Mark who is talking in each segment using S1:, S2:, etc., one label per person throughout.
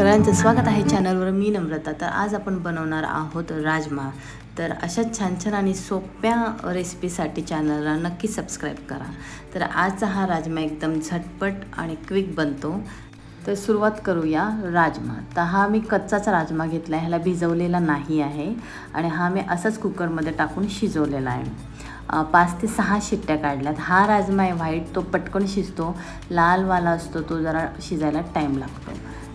S1: सगळ्यांचं स्वागत आहे चॅनलवर मी नम्रता. तर आज आपण बनवणार आहोत राजमा. तर अशा छान छान आणि सोप्या रेसिपीसाठी चॅनलला नक्की सबस्क्राईब करा. तर आजचा हा राजमा एकदम झटपट आणि क्विक बनतो. तर सुरुवात करूया राजमा. तर हा मी कच्चाच राजमा घेतला आहे. ह्याला भिजवलेला नाही आहे. आणि हा मी असंच कुकरमध्ये टाकून शिजवलेला आहे. पाच ते सहा शिट्ट्या काढल्यात. हा राजमा आहे व्हाईट. तो पटकन शिजतो. लालवाला असतो. तो जरा शिजायला टाईम लागतो.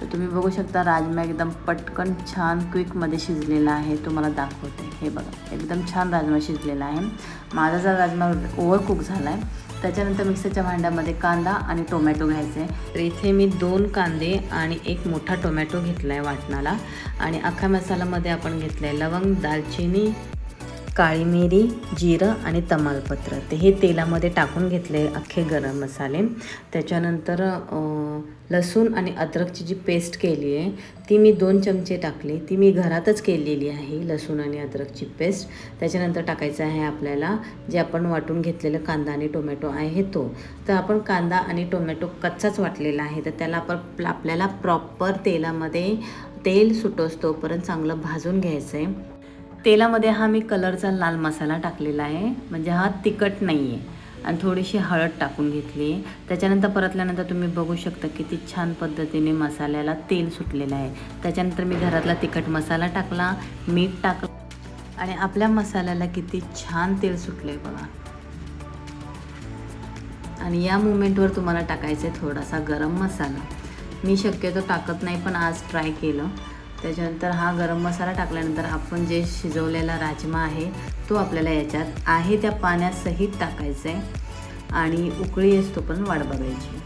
S1: तर तुम्ही बघू शकता राजमा एकदम पटकन छान क्विकमध्ये शिजलेला आहे. तुम्हाला दाखवते. हे बघा एकदम छान राजमा शिजलेला आहे. माझा जर राजमा ओव्हर कुक झाला आहे त्याच्यानंतर मिक्सरच्या भांड्यामध्ये कांदा आणि टोमॅटो घ्यायचा. आहे तर इथे मी दोन कांदे आणि एक मोठा टोमॅटो घेतला आहे वाटणाला. आणि अख्खा मसाल्यामध्ये आपण घेतलं आहे लवंग दालचिनी काळी मिरी जिरं आणि तमालपत्र. ते हे तेलामध्ये टाकून घेतले अख्खे गरम मसाले. त्याच्यानंतर लसूण आणि अद्रकची जी पेस्ट केली आहे ती मी दोन चमचे टाकले. ती मी घरातच केलेली आहे लसूण आणि अद्रकची पेस्ट. त्याच्यानंतर टाकायचं आहे आपल्याला जे आपण वाटून घेतलेलं कांदा आणि टोमॅटो आहे तो. तर आपण कांदा आणि टोमॅटो कच्चाच वाटलेला आहे. तर त्याला आपण आपल्याला प्रॉपर तेलामध्ये तेल सुटोस तोपर्यंत चांगलं भाजून घ्यायचं आहे तेलामध्ये हा मी कलरचा लाल मसाला टाकलेला आहे. म्हणजे हा तिखट नाही आहे आणि थोडीशी हळद टाकून घेतली. त्याच्यानंतर परतल्यानंतर तुम्ही बघू शकता किती छान पद्धतीने मसाल्याला तेल सुटलेलं आहे. त्याच्यानंतर मी घरातला तिखट मसाला टाकला मीठ टाकलं. आणि आपल्या मसाल्याला किती छान तेल सुटलं आहे बघा. आणि या मुमेंटवर तुम्हाला टाकायचं आहे थोडासा गरम मसाला. मी शक्यतो टाकत नाही पण आज ट्राय केलं. त्याच्यानंतर हा गरम मसाला टाकल्यानंतर आपण जे शिजवलेला राजमा आहे तो आपल्याला याच्यात आहे त्या पाण्यासहित टाकायचा आहे आणि उकळी असतो पण वाट बघायची.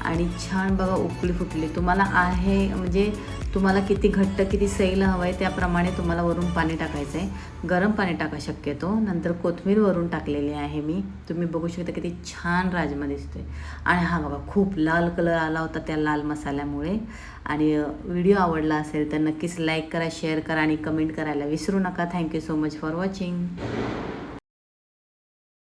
S1: आणि छान बघा उकळी फुटली. तुम्हाला आहे म्हणजे तुम्हाला किती घट्ट किती सैल हवं आहे त्याप्रमाणे तुम्हाला वरून पाणी टाकायचं आहे गरम पाणी टाका शक्यतो. नंतर कोथमीर वरून टाकलेली आहे मी. तुम्ही बघू शकता किती छान राजमा दिसतोय. आणि हा बघा खूप लाल कलर आला होता त्या लाल मसाल्यामुळे. आणि व्हिडिओ आवडला असेल तर नक्कीच लाईक करा शेअर करा आणि कमेंट करायला विसरू नका. Thank you so much for watching